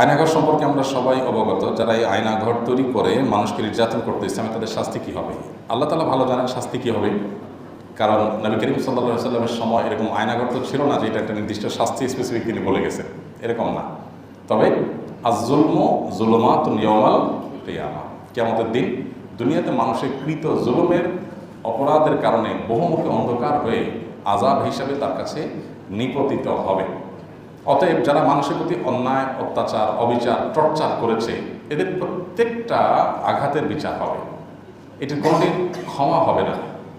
আয়নাঘর সম্পর্কে আমরা সবাই অবগত, যারা এই আয়নাঘর তৈরি করে মানুষকে নির্যাতন করতে ইসলামে তাদের শাস্তি কী হবে? আল্লাহ তালা ভালো জানেন শাস্তি কী হবে। কারণ নবী করিম সাল্লা সাল্লামের সময় এরকম আয়নাঘর তো ছিল না যে এটা একটা নির্দিষ্ট শাস্তি স্পেসিফিক তিনি বলে গেছেন। এরকম না। তবে আজুলম জুলমাত নিয়মাল রিয়ামা কেমতের দিন দুনিয়াতে মানুষের কৃত জুলুমের অপরাধের কারণে বহুমুখী অন্ধকার হয়ে আজাব হিসাবে তার কাছে নিপতিত হবে। অতএব যারা মানুষের প্রতি অন্যায়, অত্যাচার, অবিচার, টর্চার করেছে, এদের প্রত্যেকটা আঘাতের বিচার হবে। এটির কোনোদিন ক্ষমা হবে না।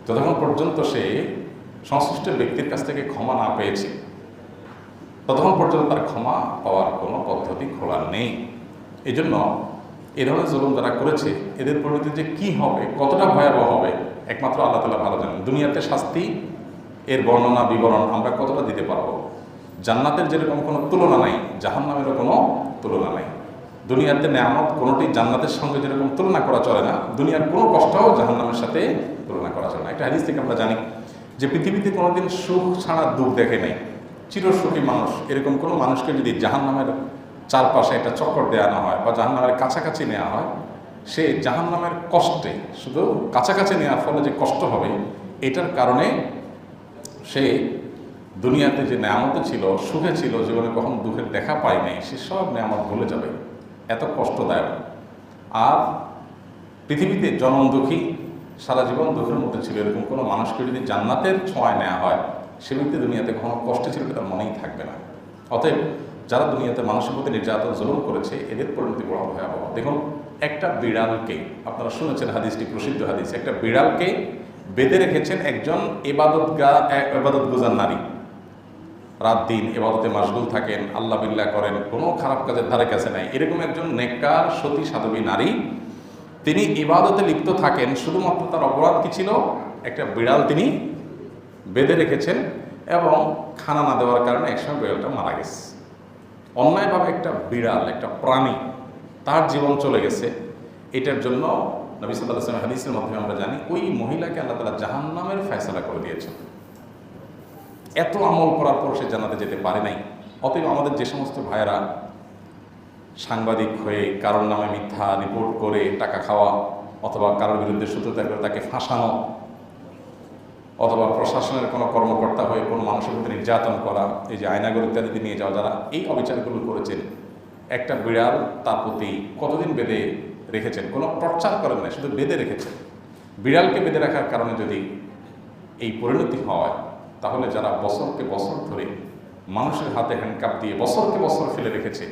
যতক্ষণ পর্যন্ত সে সংশ্লিষ্ট ব্যক্তির কাছ থেকে ক্ষমা না পেয়েছে, ততক্ষণ পর্যন্ত তার ক্ষমা পাওয়ার কোনো পদ্ধতি খোলা নেই। এই জন্য এ ধরনের জুলুম যারা করেছে, এদের পরিণতি যে কী হবে, কতটা ভয়াবহ হবে, একমাত্র আল্লাহ তালা ভালো জানেন। দুনিয়াতে শাস্তি, এর বর্ণনা, বিবরণ আমরা কতটা দিতে পারব? জান্নাতের যেরকম কোনো তুলনা নাই, জাহান্নামেরও কোনো তুলনা নাই। দুনিয়াতে নেয়ামত কোনোটি জান্নাতের সঙ্গে যেরকম তুলনা করা চলে না, দুনিয়ার কোনো কষ্টও জাহান্নামের সাথে তুলনা করা চলে না। একটা হাদিস থেকে আমরা জানি যে পৃথিবীতে কোনোদিন সুখ ছাড়া দুঃখ দেখে নেই। চিরসুখী মানুষ, এরকম কোনো মানুষকে যদি জাহান্নামের চারপাশে একটা চক্কর দেওয়ানো হয় বা জাহান্নামের কাছাকাছি নেওয়া হয়, সে জাহান্নামের কষ্টে, শুধু কাছাকাছি নেওয়ার ফলে যে কষ্ট হবে, এটার কারণে সে দুনিয়াতে যে নেয়ামত ছিল, সুখে ছিল, জীবনে কখন দুঃখের দেখা পায় নাই, সে সব নেয়ামত ভুলে যাবে। এত কষ্টদায়ক। আর পৃথিবীতে জনম দুঃখী, সারা জীবন দুঃখের মধ্যে ছিল। এরকম কোনো মানুষকে যদি জান্নাতের ছোঁয়ায় নেওয়া হয়, সে ব্যক্তি দুনিয়াতে কখনো কষ্টে ছিল তার মনেই থাকবে না। অতএব যারা দুনিয়াতে মানুষের প্রতি নির্যাতন, জুলুম করেছে, এদের পরিণতি বড় ভয়াবহ। দেখুন, একটা বিড়ালকে, আপনারা শুনেছেন হাদিসটি, প্রসিদ্ধ হাদিস, একটা বিড়ালকে বেঁধে রেখেছেন একজন এবাদত গা এবাদত গুজার নারী। রাত দিন এবাদতে মাসগুল থাকেন, আল্লাহ বিল্লাহ করেন, কোনো খারাপ কাজের ধারে কাছে নাই। এরকম একজন নেককার, সতী, সাধবী নারী, তিনি ইবাদতে লিপ্ত থাকেন, শুধুমাত্র তার অপরাধ কী ছিল? একটা বিড়াল তিনি বেঁধে রেখেছেন এবং খানা না দেওয়ার কারণে একসময় বিড়ালটা মারা গেছে। অন্যায়ভাবে একটা বিড়াল, একটা প্রাণী তার জীবন চলে গেছে। এটার জন্য নবী সাল্লাহ হাদিসের মাধ্যমে আমরা জানি, ওই মহিলাকে আল্লাহ তালা জাহান্নামের ফয়সলা করে দিয়েছেন। এত আমল করার পর সে জানাতে যেতে পারে নাই। অতএব আমাদের যে সমস্ত ভাইয়েরা সাংবাদিক হয়ে কারোর নামে মিথ্যা রিপোর্ট করে টাকা খাওয়া অথবা কারোর বিরুদ্ধে সূত্রতা করে তাকে ফাঁসানো অথবা প্রশাসনের কোনো কর্মকর্তা হয়ে কোনো মানুষের প্রতি নির্যাতন করা, এই যে আয়নাগর ইত্যাদিতে নিয়ে যাওয়া যারা, এই অবিচারগুলো করেছেন, একটা বিড়াল তার প্রতি কতদিন বেঁধে রেখেছেন? কোনো টর্চার করেন না শুধু বেঁধে রেখেছেন। বিড়ালকে বেঁধে রাখার কারণে যদি এই পরিণতি হয় তাহলে যারা বছরকে বছর ধরে মানুষের হাতে হ্যান্ডকাপ দিয়ে বছরকে বছর ফেলে রেখেছে,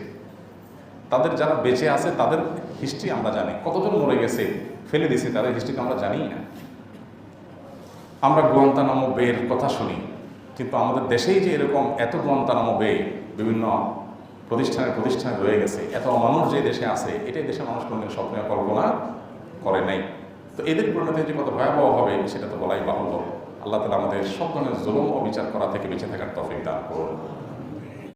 তাদের যারা বেঁচে আছে, তাদের হিস্ট্রি আমরা জানি। কতজন মরে গেছে, ফেলে দিয়েছে, তাদের হিস্ট্রি আমরা জানি না। আমরা গুয়ান্তানামো বের কথা শুনি, কিন্তু আমাদের দেশেই যে এরকম এত গুয়ান্তানামো বে বিভিন্ন প্রতিষ্ঠানের প্রতিষ্ঠানে রয়ে গেছে, এত মানুষ যে দেশে আছে, এটাই দেশের মানুষ কোনোদিন স্বপ্নে কল্পনা করে নাই। তো এদের পরিণতি যে কত ভয়াবহ হবে, সেটা তো বলাই বাহুল্য। আল্লাহ তালা আমাদের সব ধরনের জুলুম অবিচার করা থেকে বেঁচে থাকার তফিক দান করুন।